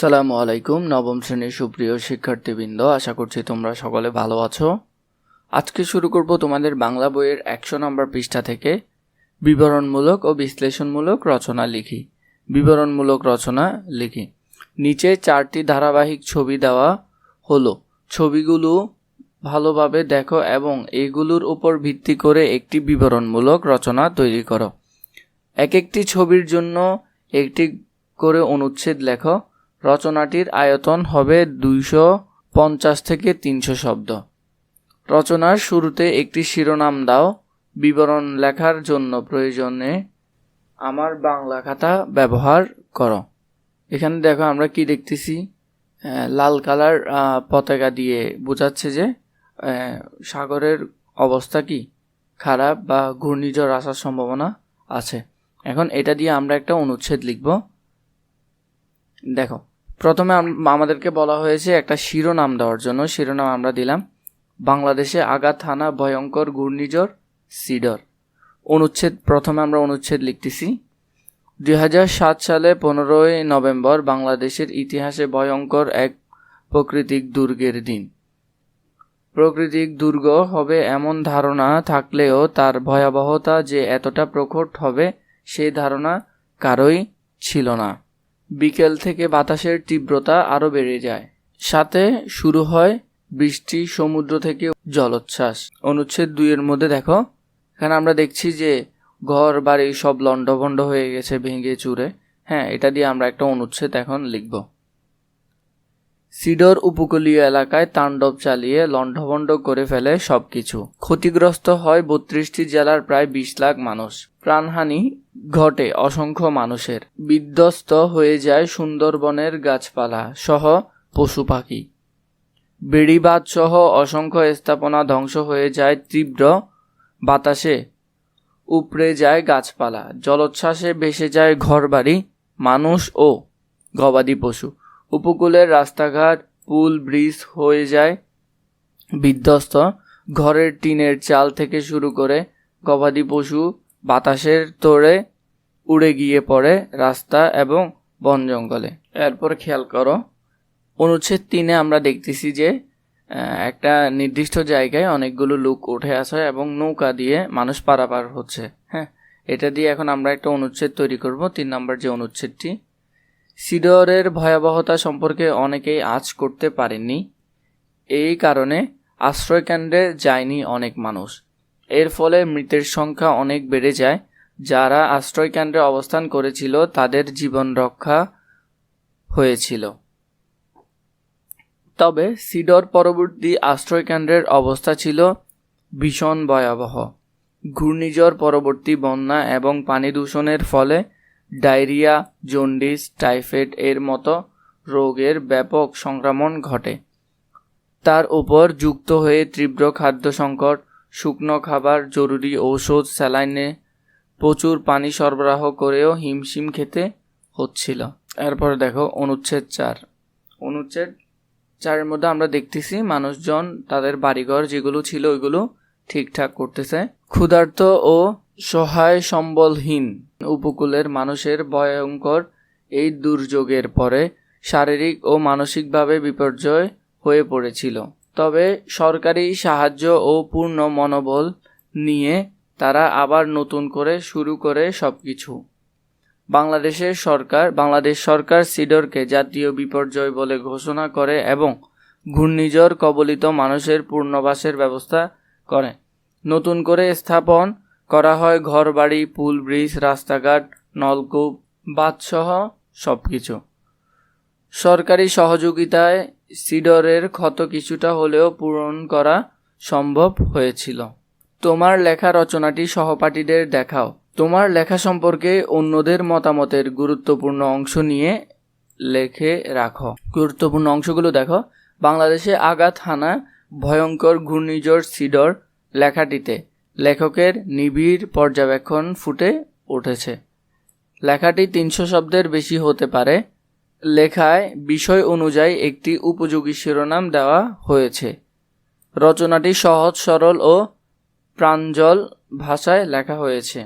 সালামু আলাইকুম, নবম শ্রেণির সুপ্রিয় শিক্ষার্থীবৃন্দ, আশা করছি তোমরা সকলে ভালো আছো। আজকে শুরু করব তোমাদের বাংলা বইয়ের একশো নম্বর পৃষ্ঠা থেকে। বিবরণমূলক ও বিশ্লেষণমূলক রচনা লিখি। বিবরণমূলক রচনা লিখি। নিচে চারটি ধারাবাহিক ছবি দেওয়া হলো। ছবিগুলো ভালোভাবে দেখো এবং এগুলোর উপর ভিত্তি করে একটি বিবরণমূলক রচনা তৈরি করো। এক একটি ছবির জন্য একটি করে অনুচ্ছেদ লেখো। রচনাটির আয়তন হবে দুইশো পঞ্চাশ থেকে তিনশো শব্দ। রচনার শুরুতে একটি শিরোনাম দাও, বিবরণ লেখার জন্য প্রয়োজনে আমার বাংলা খাতা ব্যবহার করো। এখানে দেখো আমরা কি দেখতেছি? লাল কালার পতাকা দিয়ে বোঝাচ্ছে যে সাগরের অবস্থা কি? খারাপ বা ঘূর্ণিঝড় আসার সম্ভাবনা আছে। এখন এটা দিয়ে আমরা একটা অনুচ্ছেদ লিখব। দেখো প্রথমে আম- আমাদেরকে বলা হয়েছে একটা শিরোনাম দেওয়ার জন্য। শিরোনাম আমরা দিলাম, বাংলাদেশে আঘাত হানা ভয়ঙ্কর ঘূর্ণিঝড়, সিডর। অনুচ্ছেদ, প্রথমে আমরা অনুচ্ছেদ লিখতেছি। দুই সাত সালে পনেরোই নভেম্বর বাংলাদেশের ইতিহাসে ভয়ঙ্কর এক প্রাকৃতিক দুর্গের দিন। প্রাকৃতিক দুর্গ হবে এমন ধারণা থাকলেও তার ভয়াবহতা যে এতটা প্রকট হবে সেই ধারণা কারোই ছিল না। বিকেল থেকে বাতাসের তীব্রতা আরও বেড়ে যায়। সাথে শুরু হয় বৃষ্টি, সমুদ্র থেকে জলোচ্ছ্বাস। অনুচ্ছেদ দুইয়ের মধ্যে দেখো। এখানে আমরা দেখছি যে ঘর, বাড়ি সব লণ্ডভণ্ড হয়ে গেছে, ভেঙে চুরে। হ্যাঁ এটা দিয়ে আমরা একটা অনুচ্ছেদ এখন লিখব। সিডর উপকূলীয় এলাকায় তাণ্ডব চালিয়ে লণ্ডভণ্ড করে ফেলে সবকিছু। ক্ষতিগ্রস্ত হয় বত্রিশটি জেলার প্রায় বিশ লাখ মানুষ। প্রাণহানি ঘটে অসংখ্য মানুষের। বিধ্বস্ত হয়ে যায় সুন্দরবনের গাছপালা সহ পশু পাখি। বেড়িবাঁধ সহ অসংখ্য স্থাপনা ধ্বংস হয়ে যায় তীব্র বাতাসে। উপড়ে যায় গাছপালা। জলোচ্ছ্বাসে ভেসে যায় ঘরবাড়ি, মানুষ ও গবাদি পশু। উপকূলের রাস্তাঘাট, পুল, ব্রিজ হয়ে যায় বিধ্বস্ত। ঘরের টিনের চাল থেকে শুরু করে গবাদি পশু বাতাসের তোড়ে উড়ে গিয়ে পড়ে রাস্তা এবং বন জঙ্গলে। এরপর খেয়াল করো, অনুচ্ছেদ তিনে আমরা দেখতেছি যে একটা নির্দিষ্ট জায়গায় অনেকগুলো লোক উঠে আসে এবং নৌকা দিয়ে মানুষ পারাপার হচ্ছে। হ্যাঁ এটা দিয়ে এখন আমরা একটা অনুচ্ছেদ তৈরি করব, তিন নম্বর যে অনুচ্ছেদটি। সিডরের ভয়াবহতা সম্পর্কে অনেকেই আজ করতে পারেননি। এই কারণে আশ্রয়কেন্দ্রে যায়নি অনেক মানুষ। এর ফলে মৃতের সংখ্যা অনেক বেড়ে যায়। যারা আশ্রয়কেন্দ্রে অবস্থান করেছিল, তাদের জীবন রক্ষা হয়েছিল। তবে সিডর পরবর্তী আশ্রয়কেন্দ্রের অবস্থা ছিল ভীষণ ভয়াবহ। ঘূর্ণিঝড় পরবর্তী বন্যা এবং পানি দূষণের ফলে ডায়রিয়া, জন্ডিস, টাইফয়েড এর মতো রোগের ব্যাপক সংক্রমণ ঘটে। তার উপর যুক্ত হয়ে তীব্র খাদ্য সংকট, শুকনো খাবার, জরুরি ঔষধ, স্যালাইনে প্রচুর পানি সরবরাহ করেও হিমশিম খেতে হচ্ছিল। এরপর দেখো, অনুচ্ছেদ চার। অনুচ্ছেদ চারের মধ্যে আমরা দেখতেছি, মানুষজন তাদের বাড়িঘর যেগুলো ছিল ওইগুলো ঠিকঠাক করতেছে। ক্ষুধার্ত ও সহায় সম্বলহীন উপকূলের মানুষের ভয়ঙ্কর এই দুর্যোগের পরে শারীরিক ও মানসিকভাবে বিপর্যয় হয়ে পড়েছিল। তবে সরকারি সাহায্য ও পূর্ণ মনোবল নিয়ে তারা আবার নতুন করে শুরু করে সব কিছু বাংলাদেশের সরকার, বাংলাদেশ সরকার সিডরকে জাতীয় বিপর্যয় বলে ঘোষণা করে এবং ঘূর্ণিঝড় কবলিত মানুষের পূর্ণবাসের ব্যবস্থা করে। নতুন করে স্থাপন করা হয় ঘরবাড়ি, পুল, ব্রিজ, রাস্তাঘাট, নলকূপ, বাঁধসহ সব কিছু সরকারি সহযোগিতায় সিডরের ক্ষত কিছুটা হলেও পূরণ করা সম্ভব হয়েছিল। তোমার লেখা রচনাটি সহপাঠীদের দেখাও। তোমার লেখা সম্পর্কে অন্যদের মতামতের গুরুত্বপূর্ণ অংশ নিয়ে লেখে রাখো। গুরুত্বপূর্ণ অংশগুলো দেখো। বাংলাদেশে আঘাত হানা, ভয়ঙ্কর ঘূর্ণিঝড় সিডর লেখাটিতে লেখকের নিবিড় পর্যবেক্ষণ ফুটে উঠেছে। লেখাটি তিনশো শব্দের বেশি হতে পারে। লেখায় বিষয় অনুযায়ী একটি উপযোগী শিরোনাম দেওয়া হয়েছে। রচনাটি সহজ, সরল ও প্রাঞ্জল ভাষায় লেখা হয়েছে।